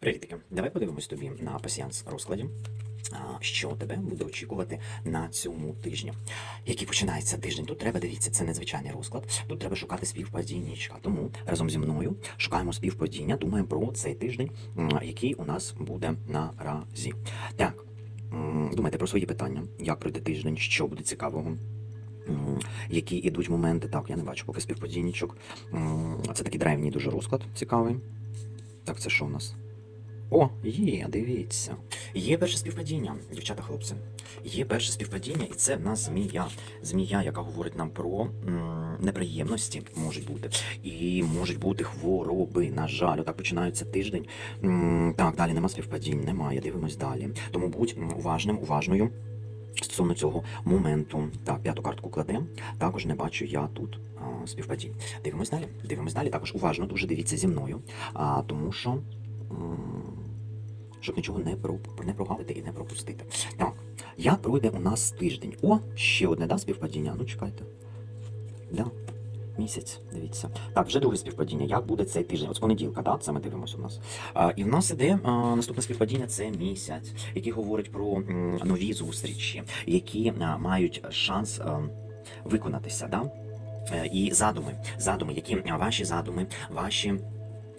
Привітки. Давай подивимось тобі на пасіанс розкладі, що тебе буде очікувати на цьому тижні. Який починається тиждень? Тут треба дивіться, це незвичайний розклад. Тут треба шукати співпадіннячка. Тому разом зі мною шукаємо співпадіння, думаємо про цей тиждень, який у нас буде наразі. Так, думайте про свої питання, як пройде тиждень, що буде цікавого. Які ідуть моменти, так, я не бачу поки співпадіннячок. Це такий древній дуже розклад цікавий. Так, це що у нас? О, є, дивіться. Є перше співпадіння, дівчата, хлопці. Є перше співпадіння, і це в нас змія. Змія, яка говорить нам про м, неприємності, можуть бути. І можуть бути хвороби. На жаль, отак починається тиждень. М, так, далі нема співпадінь, немає. Дивимось далі. Тому будь уважним, уважною. Стосовно цього моменту, так, п'яту картку кладемо. Також не бачу я тут а, співпадінь. Дивимось далі. Дивимось далі. Також уважно дуже дивіться зі мною, а, тому що щоб нічого не, не прогавити і не пропустити. Так, як пройде у нас тиждень? О, ще одне да, співпадіння. Ну, чекайте. Да. Місяць, дивіться. Так, вже друге співпадіння. Як буде цей тиждень? От з понеділка, да? це ми дивимося у нас. А, і в нас іде а, наступне співпадіння це місяць, який говорить про м, нові зустрічі, які а, мають шанс а, виконатися. Да? Е, І задуми, задуми, які ваші задуми, ваші.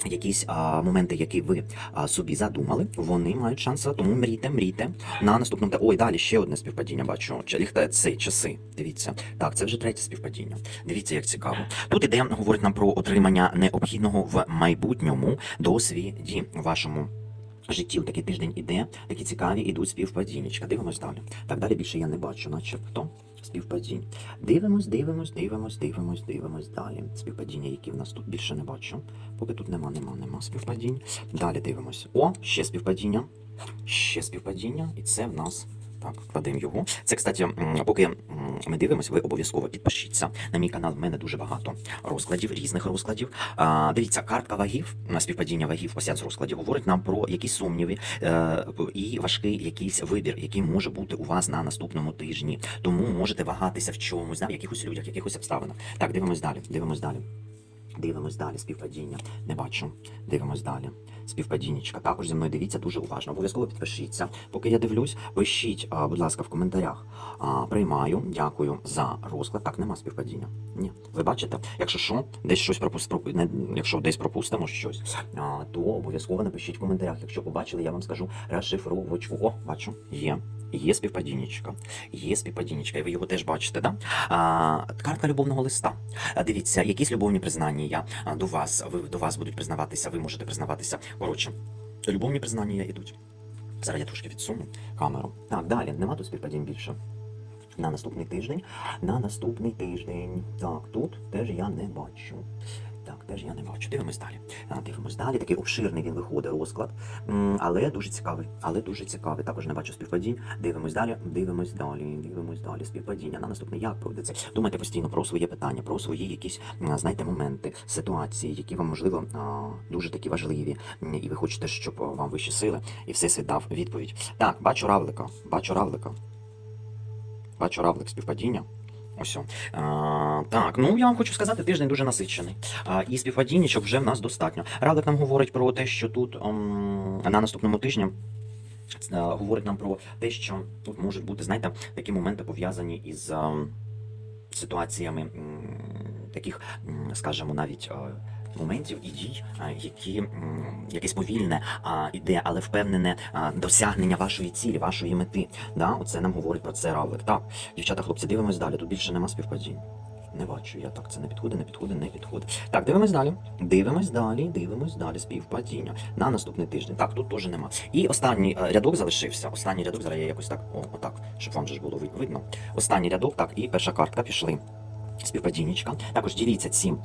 Якісь а, моменти, які ви а, собі задумали, вони мають шанс. Тому мрійте, мрійте на наступному. Ой, далі ще одне співпадіння. Бачу. Ліхта це часи. Дивіться. Так, це вже третє співпадіння. Дивіться, як цікаво. Тут іде говорить нам про отримання необхідного в майбутньому досвіді вашому. Житті такий тиждень іде, такі цікаві ідуть співпадіннячка. Дивимось далі. Так далі більше я не бачу, начебто співпадінь. Дивимось, дивимось, дивимось, дивимось, дивимось далі. Співпадіння, які в нас тут більше не бачу. Поки тут нема, нема, нема співпадінь. Далі дивимось. О, ще співпадіння. Ще співпадіння, і це в нас. Так, кладемо його. Це, кстати, поки ми дивимося, ви обов'язково підпишіться на мій канал. В мене дуже багато розкладів, різних розкладів. А, дивіться, картка вагів, співпадіння вагів, з розкладів, говорить нам про якісь сумніви е, і важкий якийсь вибір, який може бути у вас на наступному тижні. Тому можете вагатися в чомусь, да, в якихось людях, в якихось обставинах. Так, дивимось далі, дивимось далі. Дивимось далі, співпадіння. Не бачу. Дивимось далі. Співпадіннячка. Також зі мною дивіться дуже уважно. Обов'язково підпишіться. Поки я дивлюсь, пишіть, будь ласка, в коментарях. Приймаю, дякую за розклад. Так, нема співпадіння. Ні. Ви бачите, якщо що, десь щось пропус... пропу- не- якщо десь пропустимо щось, то обов'язково напишіть в коментарях. Якщо побачили, я вам скажу розшифровочку. О, бачу, є. Є співпадіннячка. Є співпадіннячка, і ви його теж бачите, да? А, картка любовного листа. А, Дивіться, якісь любовні признання до вас, ви до вас будуть признаватися, ви можете признаватися. Коротше, любовні признання йдуть. Зараз я трошки відсуну камеру. Так, далі, нема тут співпадінь більше. На наступний тиждень. На наступний тиждень. Так, тут теж я не бачу. Так, теж я не бачу. Дивимось далі. Дивимось далі. Такий обширний він виходить розклад. Але дуже цікавий. Але дуже цікавий. Також не бачу співпадінь. Дивимось далі, дивимось далі, дивимось далі. Співпадіння на наступне як пройде це. Думайте постійно про своє питання, про свої якісь, знаєте, моменти, ситуації, які вам можливо дуже такі важливі, і ви хочете, щоб вам вищі сили і всесвіт дав відповідь. Так, бачу равлика, бачу равлика. Бачу равлик співпадіння. Ось. А, так, ну я вам хочу сказати, тиждень дуже насичений. А, і співпадіннячок вже в нас достатньо. Радик нам говорить про те, що тут ом, на наступному тижні. е, Говорить нам про те, що тут можуть бути, знаєте, такі моменти пов'язані із ем, ситуаціями таких, скажімо, навіть е, моментів і дій, які якесь повільне іде, але впевнене досягнення вашої цілі, вашої мети. Да? Оце нам говорить про це равлик. Так, дівчата, хлопці, дивимось далі. Тут більше нема співпадінь. Не бачу я так, це не підходить, не підходить, не підходить. Так, дивимось далі. Дивимось далі, дивимось далі. Співпадіння на наступний тиждень. Так, тут теж нема. І останній е, рядок залишився. Останній рядок зараз я якось так, о, отак, щоб вам же ж було видно. Останній рядок, так, і перша картка пішли. Співпадіннячка. Також діліться цим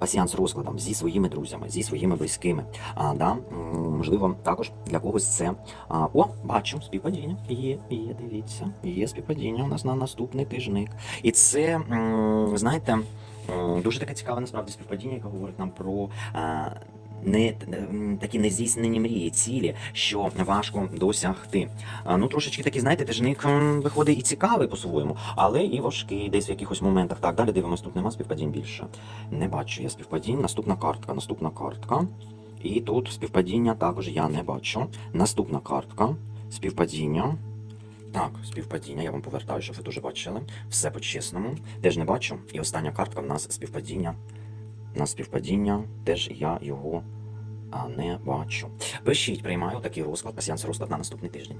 пасіанс розкладом зі своїми друзями, зі своїми близькими. А, да? Можливо, також для когось це. А, о, бачу, співпадіння. Є, є, дивіться. Є співпадіння у нас на наступний тижник. І це, знаєте, дуже таке цікаве насправді співпадіння, яке говорить нам про. Не такі нездійснені мрії, цілі, що важко досягти. Ну трошечки такий, знаєте, тижник виходить і цікавий по-своєму, але і важкий десь в якихось моментах. Так, далі дивимось, тут нема співпадінь більше. Не бачу я співпадінь. Наступна картка, наступна картка. І тут співпадіння також я не бачу. Наступна картка. Співпадіння. Так, співпадіння, я вам повертаю, щоб ви дуже бачили. Все по-чесному. Теж не бачу. І остання картка в нас співпадіння. На співпадіння теж я його не бачу. Пишіть, приймаю такий розклад, пасіянс розклад на наступний тиждень.